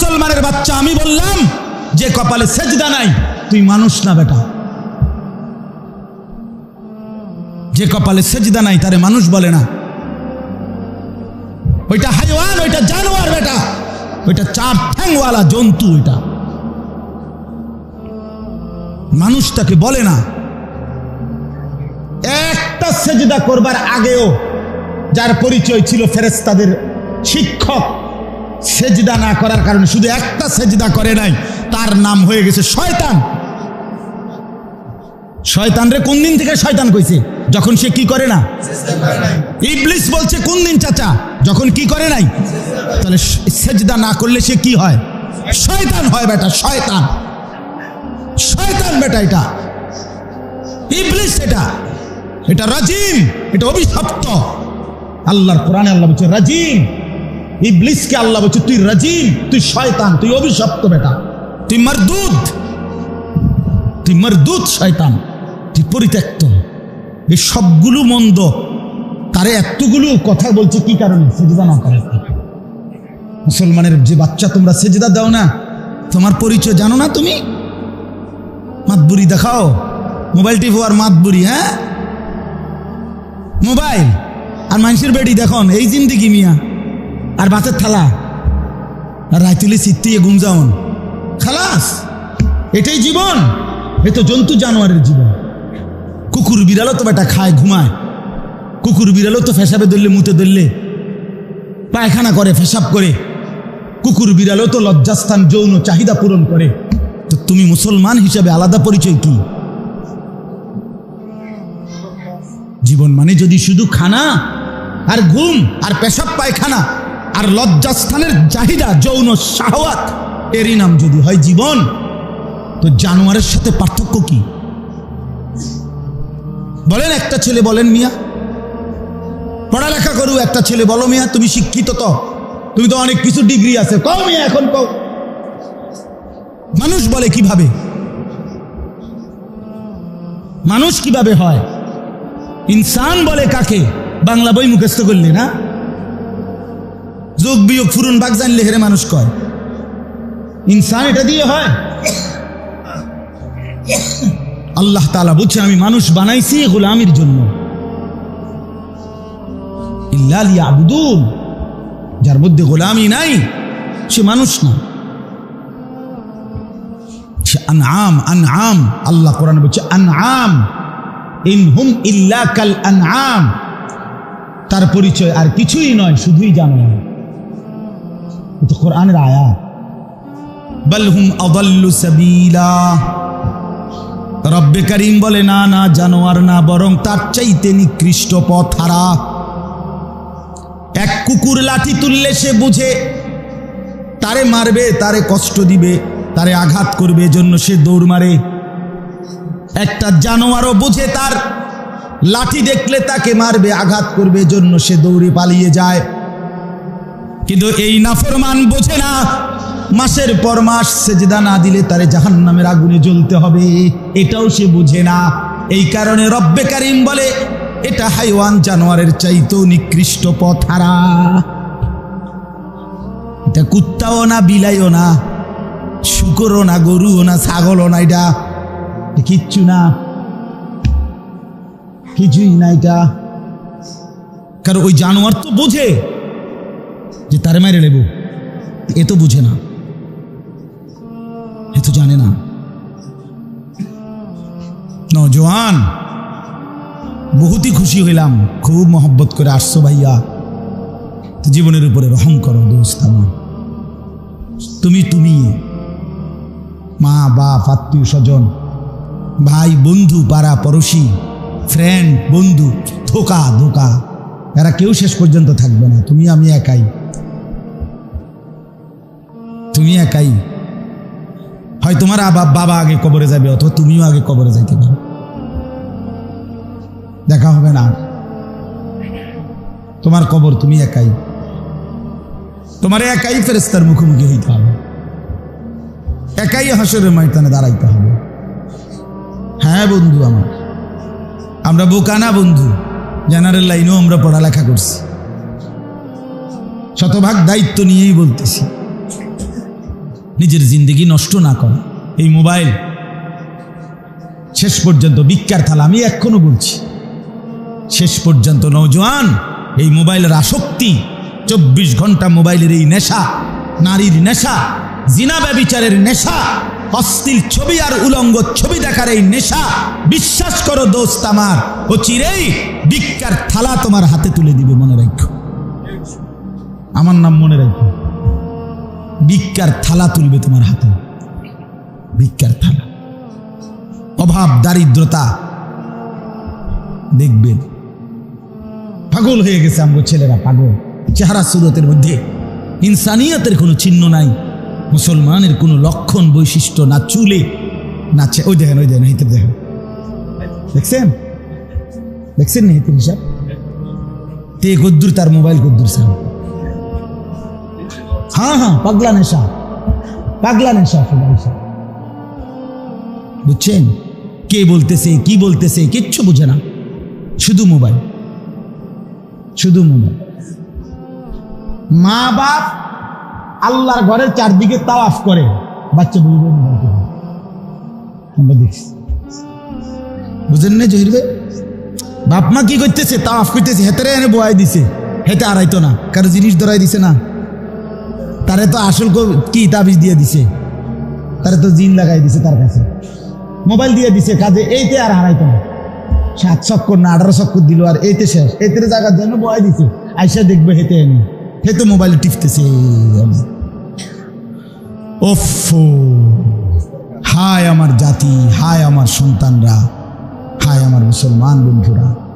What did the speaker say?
মুসলমানের বাচ্চা, আমি বললাম, যে কপালে সেজদা নাই, তুই মানুষ না বেটা। যে কপালে সেজদা নাই, তারে মানুষ বলে না। ওইটা হাইওয়ান, ওইটা জানোয়ার বেটা। ওইটা চার ঠ্যাংওয়ালা জন্তু ওইটা। মানুষ তাকে বলে না। একটা সেজদা করবার আগেও যার পরিচয় ছিল ফেরেস্তাদের শিক্ষক সেজদা না করার কারণে শুধু একটা সেজদা করে নাই, তার নাম হয়ে গেছে শয়তান। শয়তান রে, কোন দিন থেকে শয়তান কইছে? যখন সে কি করে না? ইবলিস বলছে, কোন দিন চাচা? যখন কি করে নাই? তাহলে সেজদা না করলে সে কি হয়? শয়তান হয় বেটা, শয়তান। শয়তান বেটা এটা। ইবলিস এটা। এটা রাজিম, এটা অভিশপ্ত। আল্লাহর কোরআনে আল্লাহ বলছে, রাজিম। ইবলিসকে আল্লাহ বলছে, তুই রাজিম, তুই শয়তান, তুই অভিশপ্ত বেটা। তুই মরদুদ তুই মরদুদ শয়তান, তুই পরিত্যক্ত। এই সবগুলো মন্দ, তারে এতগুলো কথা বলছে, কি কারণে? সেজদা না করে মুসলমানের যে বাচ্চা, তোমরা সেজদা দাও না। তোমার পরিচয় জানো না তুমি? মাতবুরি দেখাও। মোবাইল টিপো আর মাতবুরি হ্যাঁ? মোবাইল আর মানুষের বেডি দেখুন, এই জিন্দিগি মিয়া। আর ভাতের থালা। আর রাইতুলি সিত্তিয়ে যাওন। খালাস, এটাই জীবন। এ তো জন্তু জানোয়ারের জীবন। কুকুর বিড়ালও তো বেটা খায়, ঘুমায়। কুকুর বিড়ালও তো ফেসাবে ধরলে, মুতে ধরলে। পায়খানা করে, ফেসাব করে। কুকুর বিড়ালও তো লজ্জাস্থান, যৌন চাহিদা পূরণ করে। তো তুমি মুসলমান হিসাবে আলাদা পরিচয় কি? জীবন মানে যদি শুধু খানা আর ঘুম আর পেশাব পায়খানা আর লজ্জাস্থানের চাহিদা যৌন শাহওয়াত, এরই নাম যদি হয় জীবন, তো জানোয়ারের সাথে পার্থক্য কি? বলেন, একটা ছেলে বলেন মিয়া। পড়ালেখা করু একটা ছেলে বলো মিয়া, তুমি শিক্ষিত তো। তুমি তো অনেক কিছু ডিগ্রি আছে, কও মিয়া এখন কও। মানুষ বলে কীভাবে? মানুষ কীভাবে হয়? ইনসান বলে কাকে? বাংলা বই মুখস্থ করলে না? যোগ বিয়োগ ফুরুন বাগ জানলে হেরে মানুষ কয়। ইনসান এটা দিয়ে হয়। আল্লাহ তালা বলছে আমি মানুষ বানাইছি গোলামির জন্য। ইয়াবুদুন যার মধ্যে গোলামি নাই, সে মানুষ না। সে আনআম আনআম। আল্লাহ কোরআন বলছে, আনআম। ইন হুম ইল্লা কাল আনআম। তার পরিচয় আর কিছুই নয়, শুধুই জানো। তো কোরআনের আয়াত বল হুম আদাল্লু রব্বে করিম বলে না না জানোয়ার না বরং তার চাইতে নিকৃষ্ট পথ হারা এক কুকুর লাঠি তুললে সে বুঝে তারে মারবে তারে কষ্ট দিবে, তারে আঘাত করবে জন্য সে দৌড় মারে। একটা জানোয়ারও বুঝে, তার লাঠি দেখলে তাকে মারবে, আঘাত করবে জন্য সে দৌড়ে পালিয়ে যায়। কিন্তু এই নাফরমান বোঝে না, মাসের পর মাস সেজদা না দিলে তারে জাহান নামের আগুনে জ্বলতে হবে, এটাও সে বুঝে না। এই কারণে রব্বে কারিম বলে, এটা হাইওয়ান জানোয়ারের চাইতেও নিকৃষ্ট পথ হারা। এটা কুত্তাও না, বিলাইও না, শুকরও না, গরুও না, ছাগলও না এটা কিচ্ছু না। কিছুই না এটা। কারণ ওই জানোয়ার তো বোঝে যে তারে মেরে নেব এ তো বুঝে না। এ তো জানে না। নজওয়ান বহুতই খুশি হইলাম। খুব মহব্বত করে আসছো ভাইয়া। জীবনের উপরে রহম করো দোস্ত আমার। তুমি তুমি, মা, বাপ, আত্মীয় স্বজন, ভাই, বন্ধু, পাড়া, পড়োশি ফ্রেন্ড বন্ধু, ধোকা ধোকা। এরা কেউ শেষ পর্যন্ত থাকবে না। তুমি, আমি একাই। তুমি একাই। হয় তোমার বাবা আগে কবরে যাবে, অথবা তুমিও আগে কবরে যাইতে পারো। দেখা হবে না। তোমার কবর তুমি একাই। তোমার একাই ফেরেস্তার মুখোমুখি হইতে হবে। একাই হাসরের ময়দানে দাঁড়াইতে হবে। হ্যাঁ বন্ধু আমার। আমরা বোকা না বন্ধু। জেনারেল লাইনেও আমরা পড়ালেখা করছি। শতভাগ দায়িত্ব নিয়েই বলতেছি। নিজের জিন্দগি নষ্ট না করে। এই মোবাইল শেষ পর্যন্ত ভিক্ষার থালা আমি এখনও বলছি, শেষ পর্যন্ত নৌজওয়ান এই মোবাইলের আসক্তি, চব্বিশ ঘণ্টা মোবাইলের এই নেশা, নারীর নেশা, জিনা ব্যবিচারের নেশা অস্থির ছবি আর উলঙ্গ ছবি দেখার এই নেশা, বিশ্বাস করো দোস্ত আমার, ও চিরেই ভিক্ষার থালা তোমার হাতে তুলে দিবে, মনে রাখো। আমার নাম মনে রাখো। ভিক্ষার থালা তুলবে তোমার হাতে। ভিক্ষার থালা। অভাব, দারিদ্রতা। দেখবেন পাগল হয়ে গেছে আমগো ছেলেরা, পাগল। চেহারা সুরতের মধ্যে। ইনসানিয়তের কোনো চিহ্ন নাই। মুসলমানের কোনো লক্ষণ, বৈশিষ্ট্য না চুলে, না ওই দেখেন ওই দেখেন হিতে দেখেন। দেখছেন? দেখছেন না হিতের হিসাব তে গদ্দুর, তার মোবাইল গদ্দুর স্যার হ্যাঁ হ্যাঁ পাগলা নেশা। পাগলা নেশা সব। বুঝছেন? কে বলতেছে, কি বলতেছে, কিচ্ছু বুঝে না। শুধু মোবাইল। শুধু মোবাইল। মা বাপ আল্লাহর ঘরের চারদিকে তাওয়াফ করে, বাচ্চা বুঝবে। আমরা দেখছি। বুঝেন না জহির বাপ মা কি করতেছে? তাওয়াফ করতেছে, হেতারে এনে বয়াই দিছে। হেতে আড়াইতো না, কারও জিনিস ধরাই দিছে না। তারে তো আসল কো- তাবিজ দিয়ে দিছে? তারে তো জিন লাগাই দিছে তার কাছে। মোবাইল দিয়ে দিছে, কাজে এইতে আর হারাইতো না। সাত চক্কর না, আঠারো চক্কর দিল আর এইতে শেষ। এইতে জায়গার জন্য বয় দিছে। আইসা দেখবে হেতে এনে। হেতে মোবাইল টিপতেছে ওফো। হায় আমার জাতি, হায় আমার সন্তানরা, হায় আমার মুসলমান বন্ধুরা।